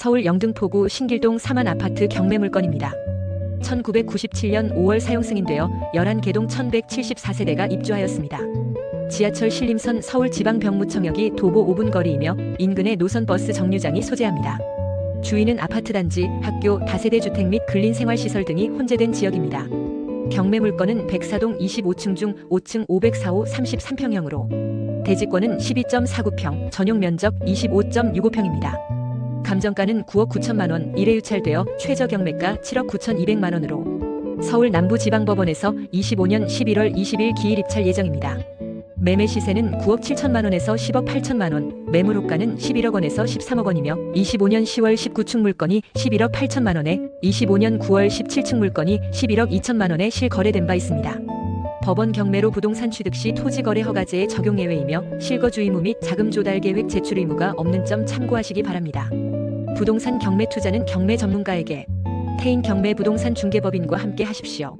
서울 영등포구 신길동 사만 아파트 경매 물건입니다. 1997년 5월 사용 승인되어 11개동 1174세대가 입주하였습니다. 지하철 신림선 서울지방병무청역이 도보 5분 거리이며 인근에 노선버스 정류장이 소재합니다. 주위는 아파트 단지, 학교, 다세대 주택 및 근린 생활시설 등이 혼재된 지역입니다. 경매 물건은 백사동 25층 중 5층 504호 33평형으로 대지권은 12.49평, 전용 면적 25.65평입니다. 감정가는 9억 9천만 원, 1회 유찰되어 최저 경매가 7억 9천2백만 원으로 서울 남부지방법원에서 25년 11월 20일 기일 입찰 예정입니다. 매매 시세는 9억 7천만 원에서 10억 8천만 원, 매물 호가는 11억 원에서 13억 원이며 25년 10월 19층 물건이 11억 8천만 원에 25년 9월 17층 물건이 11억 2천만 원에 실거래된 바 있습니다. 법원 경매로 부동산 취득 시 토지 거래 허가제의 적용 예외이며 실거주 의무 및 자금 조달 계획 제출 의무가 없는 점 참고하시기 바랍니다. 부동산 경매 투자는 경매 전문가에게 태인 경매 부동산 중개법인과 함께 하십시오.